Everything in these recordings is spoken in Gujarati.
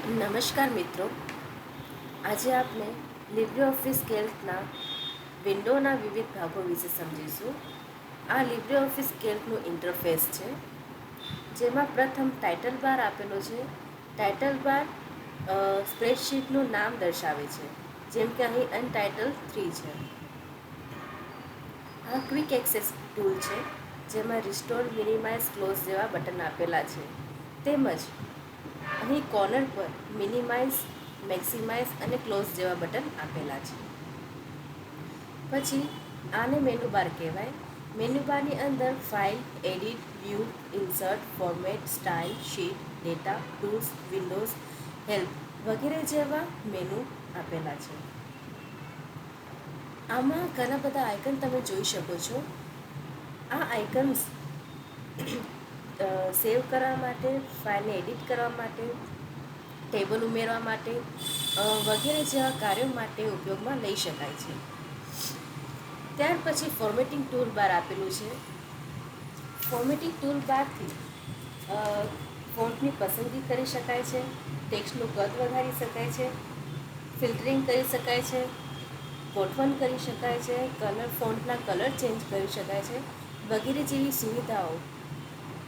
નમસ્કાર મિત્રો. આજે આપણે લિબ્રે ઓફિસ કેલ્કના વિન્ડોના વિવિધ ભાગો વિશે સમજીશું. આ લિબ્રે ઓફિસ કેલ્કનું ઇન્ટરફેસ છે, જેમાં પ્રથમ ટાઇટલ બાર આપેલો છે. ટાઇટલ બાર સ્પ્રેડશીટનું નામ દર્શાવે છે, જેમ કે અહીં અનટાઇટલ થ્રી છે. આ ક્વિક એક્સેસ ટૂલ છે, જેમાં રિસ્ટોર મિનિમાઇઝ ક્લોઝ જેવા બટન આપેલા છે. તેમજ અહીં કોર્નર પર મિનિમાઇઝ મેક્સિમાઇઝ અને ક્લોઝ જેવા બટન આપેલા છે. પછી આને મેનુ બાર કહેવાય. મેનુ બારની અંદર file edit view insert format style sheet data tools windows help વગેરે જેવા મેનુ આપેલા છે. આમાં ઘણા બધા આઇકન તમે જોઈ શકો છો. આ આઇકન્સ સેવ કરવા માટે, ફાઇલને એડિટ કરવા માટે, ટેબલ ઉમેરવા માટે વગેરે જેવા કાર્યો માટે ઉપયોગમાં લઈ શકાય છે. ત્યાર પછી ફોર્મેટિંગ ટૂલ બાર આપેલું છે. ફોર્મેટિંગ ટૂલ બારથી ફોન્ટની પસંદગી કરી શકાય છે, ટેક્સ્ટનું કદ વધારી શકાય છે, ફિલ્ટરિંગ કરી શકાય છે, ગોઠવણ કરી શકાય છે, કલર, ફોન્ટના કલર ચેન્જ કરી શકાય છે, વગેરે જેવી સુવિધાઓ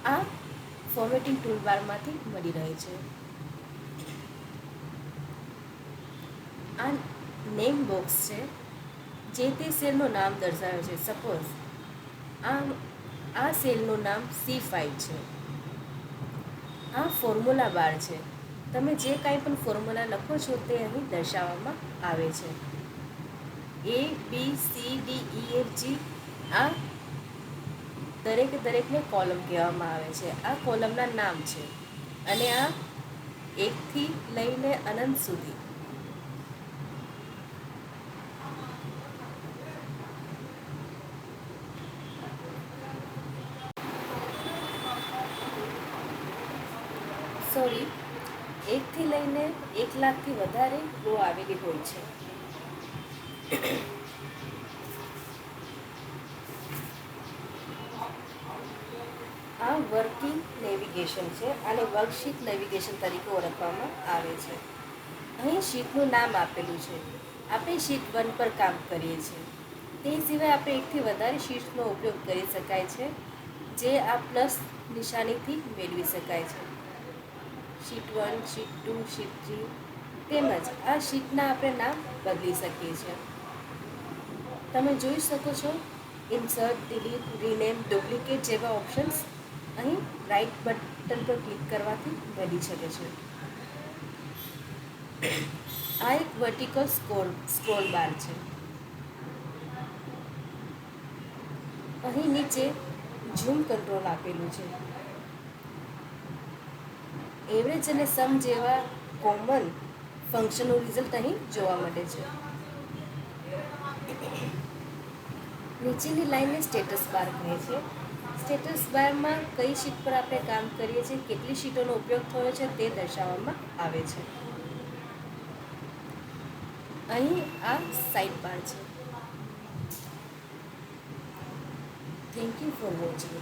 આ ફોર્મેટિંગ ટૂલબારમાંથી મળી રહે છે. આ નેમ બોક્સ છે, જે તે સેલનું નામ દર્શાવે છે. સપોઝ આ આ સેલનું નામ સી ફાઇવ છે. આ ફોર્મ્યુલા બાર છે. તમે જે કાંઈ પણ ફોર્મ્યુલા લખો છો તે અહીં દર્શાવવામાં આવે છે. A B C D E F G આ દરેક દરેકને કોલમ કહેવામાં આવે છે. આ કોલમના નામ છે અને આ એકથી લઈને અનંત સુધી. સોરી એકથી લઈને એક લાખથી વધારે રો આવેલી હોય છે. વર્કિંગ નેવિગેશન છે, આને વર્કશીટ નેવિગેશન તરીકે ઓળખવામાં આવે છે. અહીં શીટનું નામ આપેલું છે. આપણે શીટ વન પર કામ કરીએ છીએ. તે સિવાય આપણે એકથી વધારે શીટ્સનો ઉપયોગ કરી શકાય છે, જે આ પ્લસ નિશાનીથી મેળવી શકાય છે. Sheet one, sheet two, sheet three તેમજ આ શીટના આપણે નામ બદલી શકીએ છીએ. તમે જોઈ શકો છો, ઇન્સર્ટ, ડિલીટ, રીનેમ, ડુપ્લિકેટ જેવા ઓપ્શન્સ અહીં રાઈટ બટન પર ક્લિક કરવાથી બની શકે છે. આ એક વર્ટિકલ સ્કોલ સ્ક્રોલ બાર છે. અહીં નીચે ઝૂમ કંટ્રોલ આપેલું છે. એવરેજ અને સમ જેવા કોમન ફંક્શનનું રિઝલ્ટ અહીં જોવા મળે છે. નીચેની લાઈનને સ્ટેટસ બાર કહે છે. સ્ટેટસ બારમાં કઈ શીટ પર આપણે કામ કરીએ છીએ, કેટલી શીટોનો ઉપયોગ થયો છે તે દર્શાવવામાં આવે છે. અહીં આ સાઇડ બાર છે. Thank you for watching